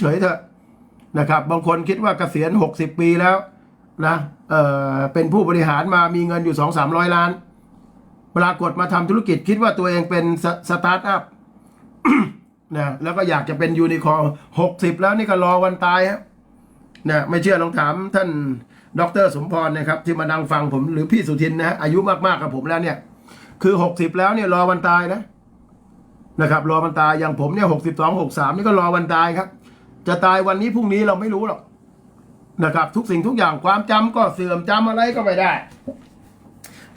เฉยๆเถอะนะครับ บางคนคิดว่าเกษียณหกสิบปีแล้วนะเออเป็นผู้บริหารมามีเงินอยู่สองสามร้อยล้าน ปรากฏมาทำธุรกิจคิดว่าตัวเองเป็นสสตาร์ทอัพนะแล้วก็อยากจะเป็นยูนิคอร์หกสิบแล้วนี่ก็รอวันตายฮะนะไม่เชื่อลองถามท่านดรสมพรนะครับ ที่มานั่งฟังผมหรือพี่สุทินนะฮะอายุมากๆกับผมแล้วเนี่ย คือหกสิบแล้วเนี่ยรอวันตายนะนะครับ รอวันตายอย่างผมเนี่ยหกสิบสองหกสามนี่ก็รอวันตายครับ จะตายวันนี้พรุ่งนี้เราไม่รู้หรอกนะครับ ทุกสิ่งทุกอย่างความจำก็เสื่อมจำอะไรก็ไม่ได้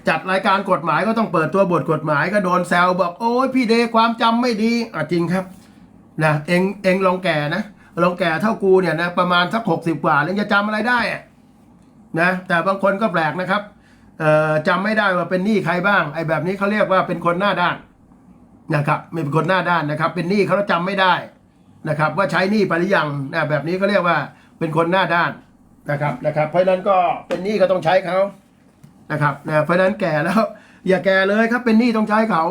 จัดรายการกฎหมายก็ต้องเปิดตัวบทกฎหมายก็โดนแซวบอก โอ้ยพี่เดความจำไม่ดีอะจริงครับนะเองเองลองแก่นะลองแก่เท่ากูเนี่ยนะประมาณสักหกสิบกว่าแล้วจะจำอะไรได้อะนะแต่บางคนก็แปลกนะครับจำไม่ได้ว่าเป็นหนี้ใครบ้างไอ้แบบนี้เขาเรียกว่าเป็นคนหน้าด้านนะครับไม่เป็นคนหน้าด้านนะครับ เป็นหนี้เขาแล้วจำไม่ได้ นะครับว่าใช้หนี้ไปหรือยังนะแบบนี้ก็เรียกว่าเป็นคนหน้าด้านนะครับนะครับ เพราะฉะนั้นก็เป็นหนี้ก็ต้องใช้เขานะครับนะเพราะฉะนั้นแก่แล้ว อย่าแก่เลยครับเป็นหนี้ต้องใช้เขา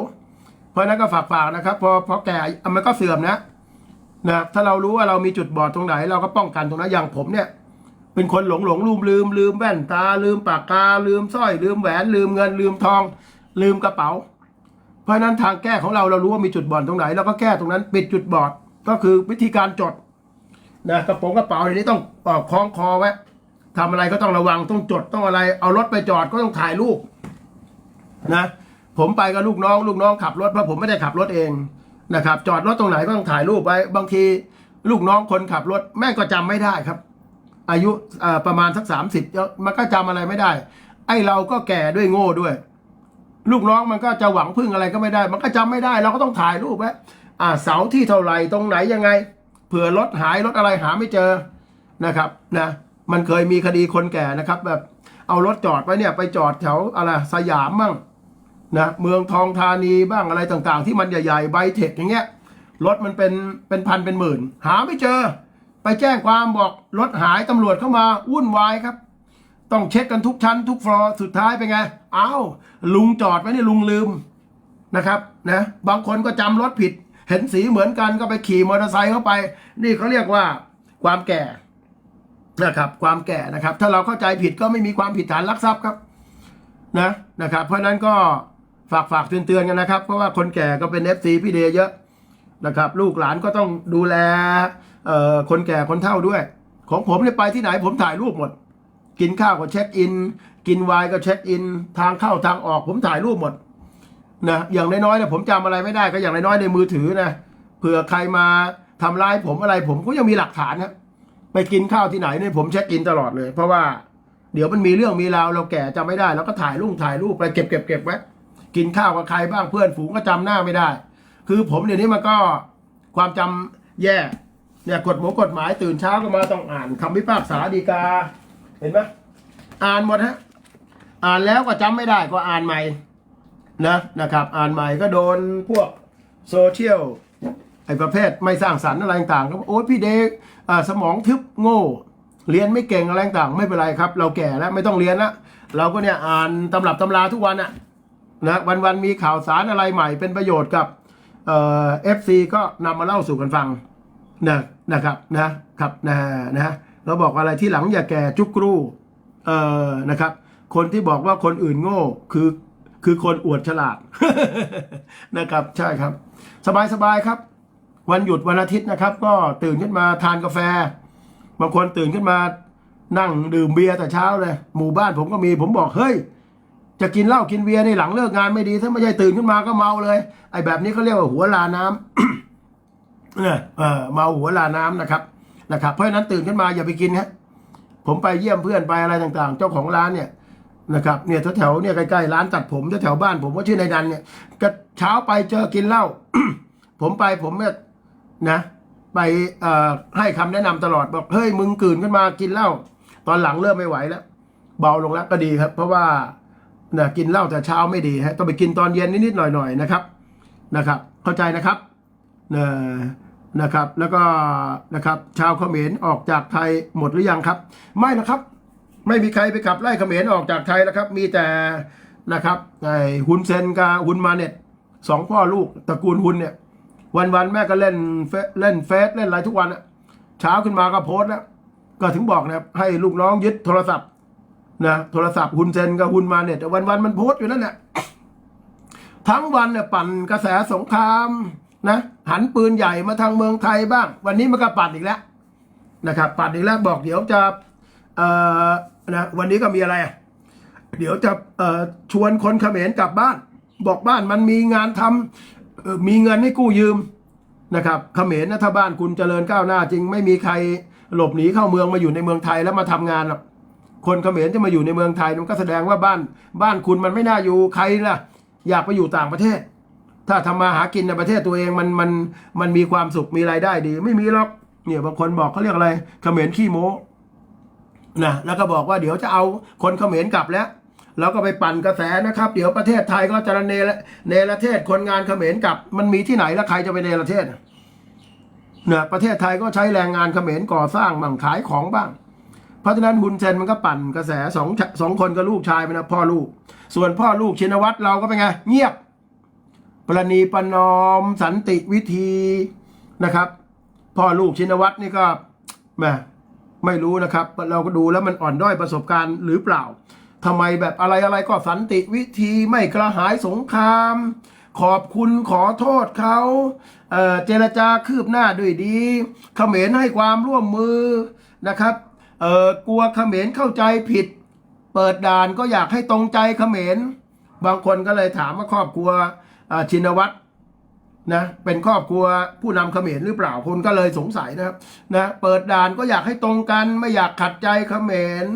เพราะนั้นก็ฝากฝากนะครับ พอพอแก่อะมันก็เสื่อมนะนะถ้าเรารู้ว่าเรามีจุดบอดตรงไหน เราก็ป้องกันตรงนั้นอย่างผมเนี่ย เป็นคนหลงหลงลืมลืมลืมแว่นตาลืมปากกาลืมสร้อย ลืมแหวนลืมเงินลืมทอง ลืมกระเป๋า เพราะนั้นทางแก้ของเราเรารู้ว่ามีจุดบอดตรงไหนเราก็แก้ตรงนั้น ปิดจุดบอด ก็คือวิธีการจดนะกระโปรงกระเป๋าเดี๋ยวนี้ต้องออกคล้องคอไว้ทำอะไรก็ต้องระวังต้องจดต้องอะไร เอารถไปจอดก็ต้องถ่ายรูปนะผมไปกับลูกน้อง ลูกน้องขับรถเพราะผมไม่ได้ขับรถเองนะครับ จอดรถตรงไหนก็ต้องถ่ายรูปไว้บางทีลูกน้องคนขับรถแม่งก็จำไม่ได้ครับ อายุประมาณสักสามสิบมันก็จำอะไรไม่ได้ ไอ้เราก็แก่ด้วยโง่ด้วย ลูกน้องมันก็จะหวังพึ่งอะไรก็ไม่ได้ มันก็จำไม่ได้ เราก็ต้องถ่ายรูปไว้ อ่าเสาที่เท่าไหร่ตรงไหนยังไง เผื่อรถหายรถอะไรหาไม่เจอนะครับนะมันเคยมีคดีคนแก่นะครับ แบบเอารถจอดไว้เนี่ยไปจอดแถวอะไรสยามบ้างนะเมืองทองธานีบ้างอะไรต่างๆ ที่มันใหญ่ๆไบเทคอย่างเงี้ยรถมันเป็นเป็นพันเป็นหมื่น หาไม่เจอ ไปแจ้งความบอกรถหายตำรวจเข้ามาวุ่นวายครับ ต้องเช็คกันทุกชั้น ทุกฟลอร์สุดท้ายเป็นไงอ้าวลุงจอดไว้นี่ลุงลืมนะครับนะบางคนก็จำรถผิด เห็นสีเหมือนกันก็ไปขี่มอเตอร์ไซค์เข้าไป นี่เขาเรียกว่าความแก่นะครับ ความแก่นะครับ ถ้าเราเข้าใจผิดก็ไม่มีความผิดฐานลักทรัพย์ครับนะนะครับ เพราะฉะนั้นก็ฝากฝากเตือนๆกันนะครับ เพราะว่าคนแก่ก็เป็นเอฟซีพี่เดย์เยอะนะครับ ลูกหลานก็ต้องดูแลเอ่อคนแก่คนเฒ่าด้วย ของผมเนี่ยไปที่ไหนผมถ่ายรูปหมด กินข้าวก็เช็คอิน กินไวน์ก็เช็คอิน ทางเข้าทางออกผมถ่ายรูปหมด นะอย่างน้อยๆเนี่ยผมจำอะไรไม่ได้ก็อย่างน้อยๆในมือถือนะเผื่อใครมาทำร้ายผมอะไรผมก็ยังมีหลักฐานนะไปกินข้าวที่ไหนเนี่ยผมเช็คอินตลอดเลย เพราะว่าเดี๋ยวมันมีเรื่องมีราวเราแก่จำไม่ได้เราก็ถ่ายรูปถ่ายรูปไปเก็บเก็บเก็บไว้กินข้าวกับใครบ้างเพื่อนฝูงก็จำหน้าไม่ได้ คือผมเดี๋ยวนี้มันก็ความจำแย่เนี่ยกฎหมกฎหมายตื่นเช้าก็มาต้องอ่านคำพิพากษาฎีกา เห็นไหมอ่านหมดฮะอ่านแล้วก็จำไม่ได้ก็อ่านใหม่ นะนะครับ อ่านใหม่ก็โดนพวกโซเชียลไอ้ประเภทไม่สร้างสรรค์อะไรต่างๆก็โอ้ยพี่เด็กสมองทึบโง่ เรียนไม่เก่งอะไรต่างไม่เป็นไรครับ เราแก่แล้วไม่ต้องเรียนละเราก็เนี่ยอ่านตำรับตำราทุกวันอะนะวันๆมีข่าวสารอะไรใหม่เป็นประโยชน์กับเอฟซีก็นำมาเล่าสู่กันฟังนะนะครับนะครับนะนะเราบอกอะไรที่หลังอย่าแก่จุกรูเอ่อนะครับ คนที่บอกว่าคนอื่นโง่คือ คือคนอวดฉลาดนะครับใช่ครับ สบายสบายครับ วันหยุดวันอาทิตย์นะครับ ก็ตื่นขึ้นมาทานกาแฟ บางคนตื่นขึ้นมานั่งดื่มเบียร์แต่เช้าเลยหมู่บ้านผมก็มีผมบอกเฮ้ยจะกินเหล้ากินเบียร์ในหลังเลิกงานไม่ดีถ้าไม่ใช่ตื่นขึ้นมาก็เมาเลย ไอ้แบบนี้เขาเรียกว่าหัวลาน้ำเนี่ยเออเมาหัวลาน้ำนะครับนะครับ เพราะฉะนั้นตื่นขึ้นมาอย่าไปกินฮะผมไปเยี่ยมเพื่อนไปอะไรต่างๆ เจ้าของร้านเนี่ย นะครับเนี่ยแถวๆเนี่ยใกล้ๆร้านตัดผมแถวๆบ้านผมว่าชื่อนายดันเนี่ยก็เช้าไปเจอกินเหล้า ผมไปผมเนี่ยนะ ไปให้คำแนะนำตลอดบอกเฮ้ยมึงตื่นขึ้นมากินเหล้าตอนหลังเริ่มไม่ไหวแล้ว เบาลงแล้วก็ดีครับ เพราะว่านะกินเหล้าแต่เช้าไม่ดีฮะต้องไปกินตอนเย็นนิดๆหน่อยๆนะครับนะครับ เข้าใจนะครับเอ่อนะครับ แล้วก็นะครับ ชาวเขมรออกจากไทยหมดหรือยังครับ ไม่นะครับ ไม่มีใครไปขับไล่เขมรออกจากไทยแล้วครับ มีแต่นะครับไอ้ฮุนเซนกับฮุนมาเน็ตสองพ่อลูกตระกูลฮุนเนี่ยวันๆแม่ก็เล่นเฟซเล่นเฟซเล่นอะไรทุกวันอะเช้าขึ้นมาก็โพสต์แล้วก็ถึงบอกนะครับให้ลูกน้องยึดโทรศัพท์นะโทรศัพท์หุนเซนกับหุนมาเน็ตวันวันๆมันโพสต์อยู่นั่นแหละทั้งวันเนี่ยปั่นกระแสสงครามนะหันปืนใหญ่มาทางเมืองไทยบ้าง วันนี้มันก็ปั่นอีกแล้วนะครับปั่นอีกแล้วบอกเดี๋ยวจะ เอ่อนะวันนี้ก็มีอะไร เดี๋ยวจะเอ่อชวนคนเขมรกลับบ้าน บอกบ้านมันมีงานทำมีเงินให้กู้ยืมนะครับเขมรนะถ้าบ้านคุณเจริญก้าวหน้า จริงไม่มีใครหลบหนีเข้าเมืองมาอยู่ในเมืองไทยแล้วมาทำงานหรอกคนเขมรจะมาอยู่ในเมืองไทยมันก็แสดงว่าบ้าน บ้านคุณมันไม่น่าอยู่ใครล่ะ อยากไปอยู่ต่างประเทศ ถ้าทำมาหากินในประเทศตัวเองมันมันมันมีความสุขมีรายได้ดี ไม่มีหรอกเนี่ยบางคนบอกเขาเรียกอะไรเขมรขี้โม้ นะแล้วก็บอกว่าเดี๋ยวจะเอาคนเขมรกลับแล้ว แล้วก็ไปปั่นกระแสนะครับ เดี๋ยวประเทศไทยก็จะเนรเนรเทศคนงานเขมรกลับ มันมีที่ไหนแล้วใครจะไปเนรเทศเนี่ยประเทศไทยก็ใช้แรงงานเขมรก่อสร้างบ้างขายของบ้าง เพราะฉะนั้นฮุนเซนมันก็ปั่นกระแสสองสองคนกับลูกชายมันนะพ่อลูก ส่วนพ่อลูกชินวัตรเราก็เป็นไงเงียบประนีประนอมสันติวิธีนะครับ พ่อลูกชินวัตรนี่ก็แหม ไม่รู้นะครับ เราก็ดูแล้วมันอ่อนด้อยประสบการณ์หรือเปล่าทำไมแบบอะไรอะไรก็สันติวิธีไม่กระหายสงคราม ขอบคุณขอโทษเขาเเจรจาคืบหน้าด้วยดีเขมรให้ความร่วมมือนะครับกลัวเขมรเข้าใจผิด เปิดด่านก็อยากให้ตรงใจเขมรบางคนก็เลยถามว่าครอบครัวชินวัตร นะเป็นครอบครัวผู้นำเขมรหรือเปล่าคนก็เลยสงสัยนะครับนะเปิดด่านก็อยากให้ตรงกันไม่อยากขัดใจเขมร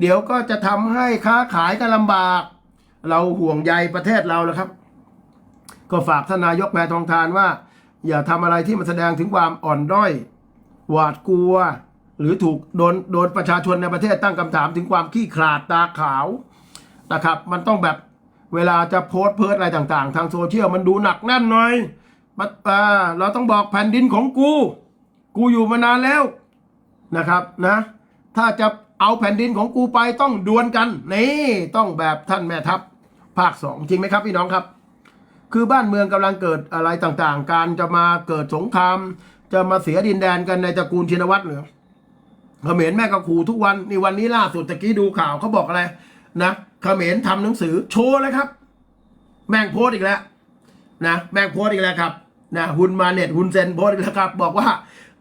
เดี๋ยวก็จะทำให้ค้าขายกันลำบาก เราห่วงใยประเทศเราแล้วครับ ก็ฝากท่านนายกแพทองทานว่า อย่าทำอะไรที่มันแสดงถึงความอ่อนด้อยหวาดกลัว หรือถูกโดนโดนประชาชนในประเทศตั้งคำถามถึงความขี้ขลาดตาขาวนะครับ มันต้องแบบเวลาจะโพสต์เพิร์ดอะไรต่าง ๆ ทางโซเชียลมันดูหนักแน่นหน่อย มันอ่าเราต้องบอกแผ่นดินของกู กูอยู่มานานแล้วนะครับนะ ถ้าจะเอาแผ่นดินของกูไปต้องดวลกันนี่ต้องแบบท่านแม่ทัพภาคสองจริงไหมครับพี่น้องครับ คือบ้านเมืองกำลังเกิดอะไรต่างๆ การจะมาเกิดสงคราม จะมาเสียดินแดนกันในตระกูลชินวัตรเหรือเขมรแม่ก็ขู่ทุกวันนี่วันนี้ล่าสุดตะกี้ดูข่าวเขาบอกอะไรนะเขมรทำหนังสือโชว์เลยครับ แม่งโพสอีกแล้ว นะแม่งโพสอีกแล้วครับนะฮุนมาเน็ตฮุนเซนโพสอีกแล้วครับ บอกว่า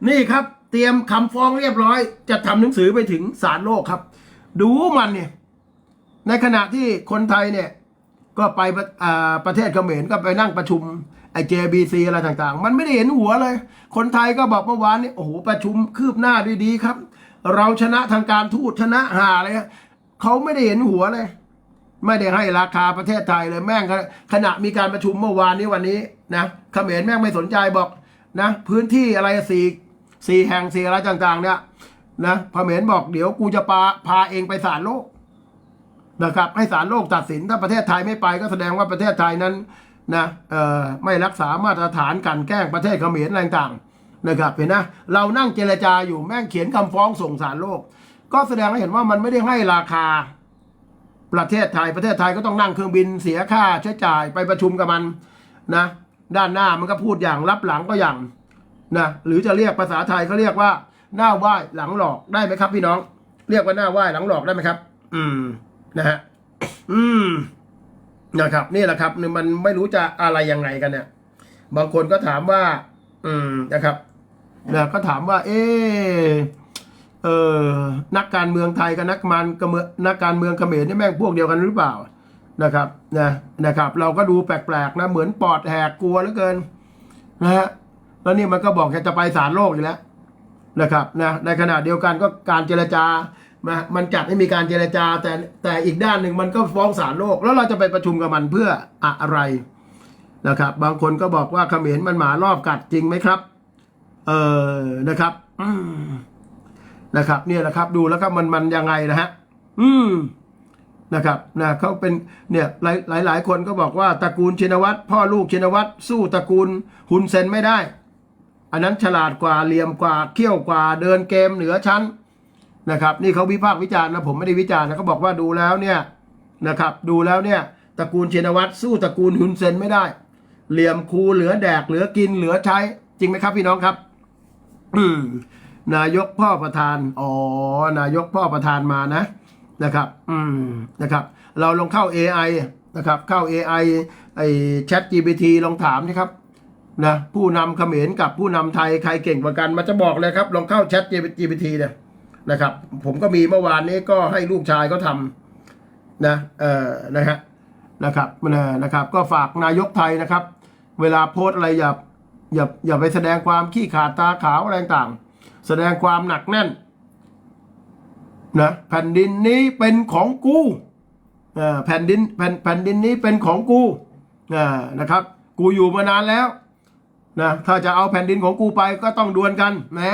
นี่ครับเตรียมคำฟ้องเรียบร้อย จะทำหนังสือไปถึงศาลโลกครับ ดูมันเนี่ย ในขณะที่คนไทยเนี่ย ก็ไปประประเทศเขมรก็ไปนั่งประชุมไอ JBC อะไรต่างๆ มันไม่ได้เห็นหัวเลย คนไทยก็บอกเมื่อวานนี้โอ้โหประชุมคืบหน้าด้วยดีครับ เราชนะทางการทูตชนะหาเลยเขาไม่ได้เห็นหัวเลย ไม่ได้ให้ราคาประเทศไทยเลยแม่งขณะมีการประชุมเมื่อวานนี้วันนี้นะเขมรแม่งไม่สนใจบอกนะพื้นที่อะไรสี่สี่แห่งสี่อะไรต่าง ๆ เนี่ยนะเขมรบอกเดี๋ยวกูจะพาพาเองไปศาลโลกนะครับ ให้ศาลโลกตัดสินถ้าประเทศไทยไม่ไปก็แสดงว่าประเทศไทยนั้นนะเอ่อไม่รักษามาตรฐานกลันแกล้งประเทศเขมรอะไรต่างๆนะครับเห็นนะเรานั่งเจรจาอยู่แม่งเขียนคำฟ้องส่งศาลโลก ก็แสดงให้เห็นว่ามันไม่ได้ให้ราคา ประเทศไทยประเทศไทยก็ต้องนั่งเครื่องบินเสียค่าใช้จ่ายไปประชุมกับมันนะด้านหน้ามันก็พูดอย่างรับหลังก็อย่างนะหรือจะเรียกภาษาไทยเขาเรียกว่าหน้าไหว้หลังหลอกได้ไหมครับ พี่น้อง เรียกว่าหน้าไหว้หลังหลอกได้ไหมครับ อืมนะฮะอืมนะครับ นี่แหละครับมันไม่รู้จะอะไรยังไงกันเนี่ย บางคนก็ถามว่า อืมนะครับนะก็ถามว่า เออ เออนักการเมืองไทยกับนักมันกับเมนักการเมืองเขมรนี่แม่งพวกเดียวกันหรือเปล่านะครับนะนะครับ เราก็ดูแปลกๆนะเหมือนปอดแหกกลัวเหลือเกินนะฮะแล้วนี่มันก็บอกจะไปศาลโลกอยู่แล้วนะครับนะในขณะเดียวกันก็การเจรจามามันจัดให้มีการเจรจา แต่แต่อีกด้านหนึ่งมันก็ฟ้องศาลโลก แล้วเราจะไปประชุมกับมันเพื่ออะไรนะครับ บางคนก็บอกว่าเขมรมันหมารอบกัดจริงไหมครับ เออนะครับ อืม นะครับ เนี่ยแหละครับดูแล้วครับมันมันยังไงนะฮะอืมนะครับนะเขาเป็นเนี่ยหลายหลายหลายคนก็บอกว่าตระกูลชินวัตรพ่อลูกชินวัตรสู้ตระกูลฮุนเซนไม่ได้ อันนั้นฉลาดกว่าเหลี่ยมกว่าเขี้ยวกว่าเดินเกมเหนือชั้นนะครับ นี่เขาวิพากษ์วิจารณ์นะผมไม่ได้วิจารณ์นะเขาบอกว่าดูแล้วเนี่ยนะครับดูแล้วเนี่ยตระกูลชินวัตรสู้ตระกูลฮุนเซนไม่ได้ เหลี่ยมคูเหลือแดกเหลือกินเหลือใช้จริงไหมครับพี่น้องครับ อืม นายกพ่อประธาน อ๋อ นายกพ่อประธานมานะ นะครับ อืม นะครับ เราลองเข้า AI นะครับ เข้า AI ไอ้ Chat GPT ลองถามนะครับ นะ ผู้นำเขมรกับผู้นำไทยใครเก่งกว่ากัน มันจะบอกเลยครับ ลองเข้า Chat GPT เนี่ยนะครับ ผมก็มีเมื่อวานนี้ก็ให้ลูกชายเขาทำนะ เอ่อ นะฮะ นะครับนะนะครับ ก็ฝากนายกไทยนะครับ เวลาโพสอะไรอย่า อย่า อย่าไปแสดงความขี้ขาดตาขาวอะไรต่าง แสดงความหนักแน่นนะแผ่นดินนี้เป็นของกูแผ่นดินแผ่นแผ่นดินนี้เป็นของกูนะครับ กูอยู่มานานแล้วนะถ้าจะเอาแผ่นดินของกูไปก็ต้องดวลกันแหม่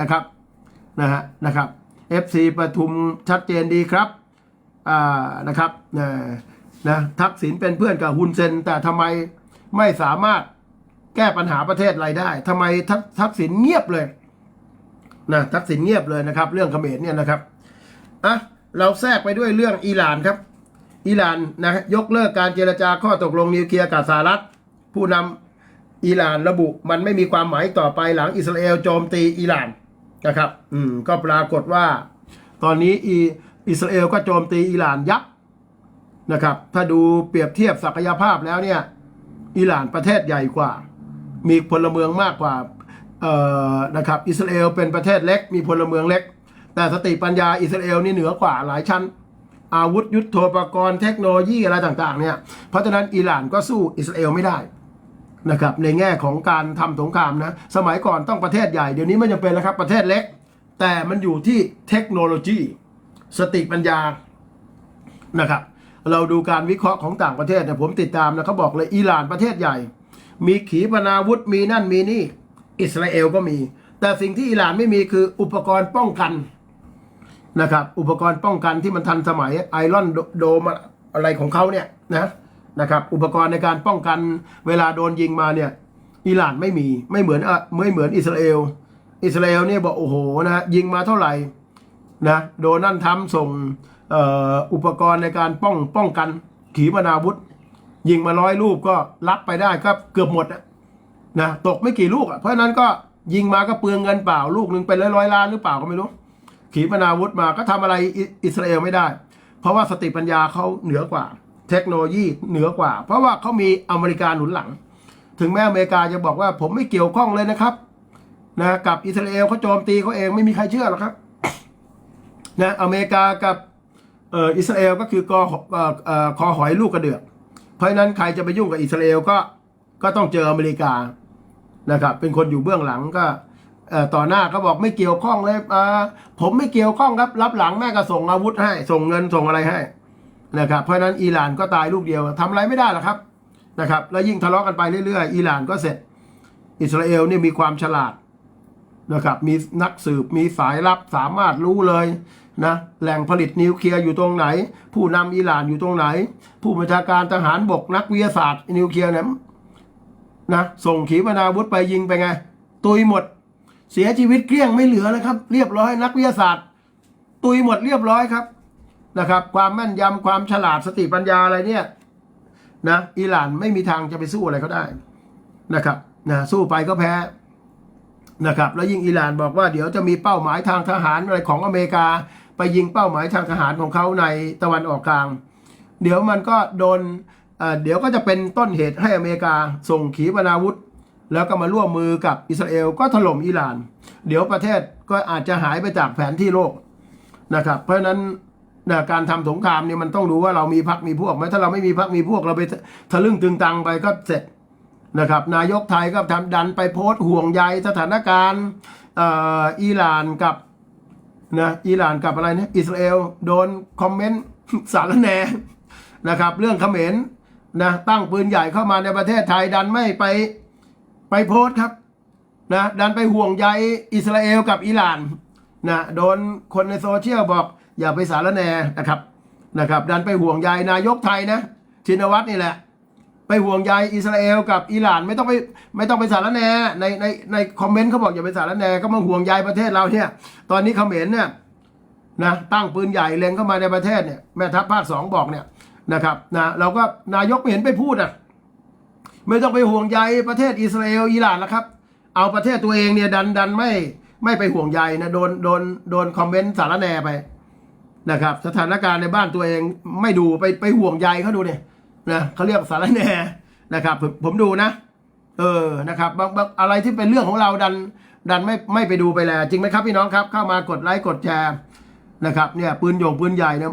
นะครับนะฮะนะครับ FC ปทุมชัดเจนดีครับอ่านะครับนะนะทักษิณเป็นเพื่อนกับฮุนเซน แต่ทำไมไม่สามารถแก้ปัญหาประเทศอะไรได้ทำไมทักษิณเงียบเลย นะทักษิณเงียบเลยนะครับ เรื่องเขมรเนี่ยนะครับอะเราแทรกไปด้วยเรื่องอิหร่านครับ อิหร่านนะยกเลิกการเจรจาข้อตกลงนิวเคลียร์กับสหรัฐ ผู้นำอิหร่านระบุมันไม่มีความหมายต่อไปหลังอิสราเอลโจมตีอิหร่านนะครับ อืมก็ปรากฏว่า ตอนนี้อิอิสราเอลก็โจมตีอิหร่านยับนะครับ ถ้าดูเปรียบเทียบศักยภาพแล้วเนี่ย อิหร่านประเทศใหญ่กว่า มีพลเมืองมากกว่า นะครับอิสราเอลเป็นประเทศเล็กมีพลเมืองเล็ก แต่สติปัญญาอิสราเอลนี่เหนือกว่าหลายชั้น อาวุธยุทโธปกรณ์เทคโนโลยีอะไรต่างๆเนี่ยเพราะฉะนั้นอิหร่านก็สู้อิสราเอลไม่ได้นะครับในแง่ของการทำสงครามนะสมัยก่อนต้องประเทศใหญ่เดี๋ยวนี้ไม่จำเป็นแล้วครับประเทศเล็ก แต่มันอยู่ที่เทคโนโลยี สติปัญญานะครับเราดูการวิเคราะห์ของต่างประเทศเนี่ยผมติดตามนะเขาบอกเลยอิหร่านประเทศใหญ่ มีขีปนาวุธมีนั่นมีนี่ อิสราเอลก็มี แต่สิ่งที่อิหร่านไม่มีคืออุปกรณ์ป้องกันนะครับ อุปกรณ์ป้องกันที่มันทันสมัยไอรอนโดมอะไรของเขาเนี่ยนะนะครับ อุปกรณ์ในการป้องกันเวลาโดนยิงมาเนี่ย อิหร่านไม่มีไม่เหมือนอะไม่เหมือนอิสราเอล อิสราเอลเนี่ยบอกโอ้โหนะยิงมาเท่าไหร่นะโดนัลด์ทรัมป์ส่งอ,อุปกรณ์ในการป้องป้องกันขีปนาวุธ ยิงมาร้อยลูกก็รับไปได้ก็เกือบหมดอะ นะตกไม่กี่ลูกอะเพราะนั้นก็ยิงมาก็เปลืองเงินเปล่าลูกหนึ่งเป็นร้อยร้อยล้านหรือเปล่าก็ไม่รู้ ขีปนาวุธมาก็ทำอะไรอิสราเอลไม่ได้ เพราะว่าสติปัญญาเขาเหนือกว่า เทคโนโลยีเหนือกว่า เพราะว่าเขามีอเมริกาหนุนหลัง ถึงแม้อเมริกาจะบอกว่าผมไม่เกี่ยวข้องเลยนะครับนะกับอิสราเอลเขาโจมตีเขาเองไม่มีใครเชื่อหรอกครับนะอเมริกากับเอ่ออิสราเอลก็คือกอเอ่อออคอหอยลูกกระเดือก เพราะฉะนั้นใครจะไปยุ่งกับอิสราเอลก็ก็ต้องเจออเมริกา นะครับ เป็นคนอยู่เบื้องหลังก็ต่อหน้าก็บอกไม่เกี่ยวข้องเลยผมไม่เกี่ยวข้องครับ รับหลังแม่ก็ส่งอาวุธให้ ส่งเงินส่งอะไรให้นะครับ เพราะฉะนั้นอิหร่านก็ตายลูกเดียวทำอะไรไม่ได้หรอกครับนะครับ แล้วยิ่งทะเลาะกันไปเรื่อยๆอิหร่านก็เสร็จ อิสราเอลนี่มีความฉลาดนะครับ มีนักสืบมีสายลับสามารถรู้เลยนะแหล่งผลิตนิวเคลียร์อยู่ตรงไหน ผู้นำอิหร่านอยู่ตรงไหน ผู้บัญชาการทหารบกนักวิทยาศาสตร์นิวเคลียร์เนี่ย นะส่งขีปนาวุธไปยิงไปไง ตุยหมด เสียชีวิตเกลี้ยงไม่เหลือเลยครับ เรียบร้อยนักวิทยาศาสตร์ ตุยหมดเรียบร้อยครับนะครับ ความแม่นยำความฉลาดสติปัญญาอะไรเนี่ยนะอิหร่านไม่มีทางจะไปสู้อะไรเขาได้นะครับนะสู้ไปก็แพ้นะครับแล้วยิ่งอิหร่านบอกว่าเดี๋ยวจะมีเป้าหมายทางทหารอะไรของอเมริกา ไปยิงเป้าหมายทางทหารของเขาในตะวันออกกลาง เดี๋ยวมันก็โดน เดี๋ยวก็จะเป็นต้นเหตุให้อเมริกาส่งขีปนาวุธ แล้วก็มาร่วมมือกับอิสราเอลก็ถล่มอิหร่าน เดี๋ยวประเทศก็อาจจะหายไปจากแผนที่โลกนะครับ เพราะฉะนั้นนะการทำสงครามเนี่ยมันต้องรู้ว่าเรามีพักมีพวกไหมถ้าเราไม่มีพักมีพวกเราไปทะลึ่งตึงตังไปก็เสร็จนะครับ นายกไทยก็ทำดันไปโพสต์ห่วงใยสถานการณ์อิหร่านกับนะอิหร่านกับอะไรเนี่ยอิสราเอลโดนคอมเมนต์สารแหนนะครับ เรื่องเขมร นะตั้งปืนใหญ่เข้ามาในประเทศไทยดันไม่ไปไปโพสครับนะดันไปห่วงใยอิสราเอลกับอิหร่านนะโดนคนในโซเชียลบอกอย่าไปสารแนนะครับนะครับ ดันไปห่วงใยนายกไทยนะชินวัตรนี่แหละ ไปห่วงใยอิสราเอลกับอิหร่านไม่ต้องไปไม่ต้องไปสารแนในในในคอมเมนต์เขาบอกอย่าไปสารแนก็มาห่วงใยประเทศเราเนี่ยตอนนี้เขมรเนี่ยนะตั้งปืนใหญ่เล็งเข้ามาในประเทศเนี่ยแม่ทัพภาคสองบอกเนี่ย นะครับนะเราก็นายกไม่เห็นไปพูดอะไม่ต้องไปห่วงใยประเทศอิสราเอลอิหร่านแล้วครับ เอาประเทศตัวเองเนี่ยดันดันไม่ไม่ไปห่วงใยนะโดนโดนโดนคอมเมนต์สารแนไปนะครับ สถานการณ์ในบ้านตัวเองไม่ดูไปไปห่วงใยเขาดูเนี่ยนะเขาเรียกสารแนนะครับผมผมดูนะ เออนะครับบางบางอะไรที่เป็นเรื่องของเราดัน ดันไม่ไม่ไปดูไปแลจริงไหมครับพี่น้องครับ เข้ามากดไลค์กดแชร์นะครับเนี่ยปืนโยงปืนใหญ่เนี่ย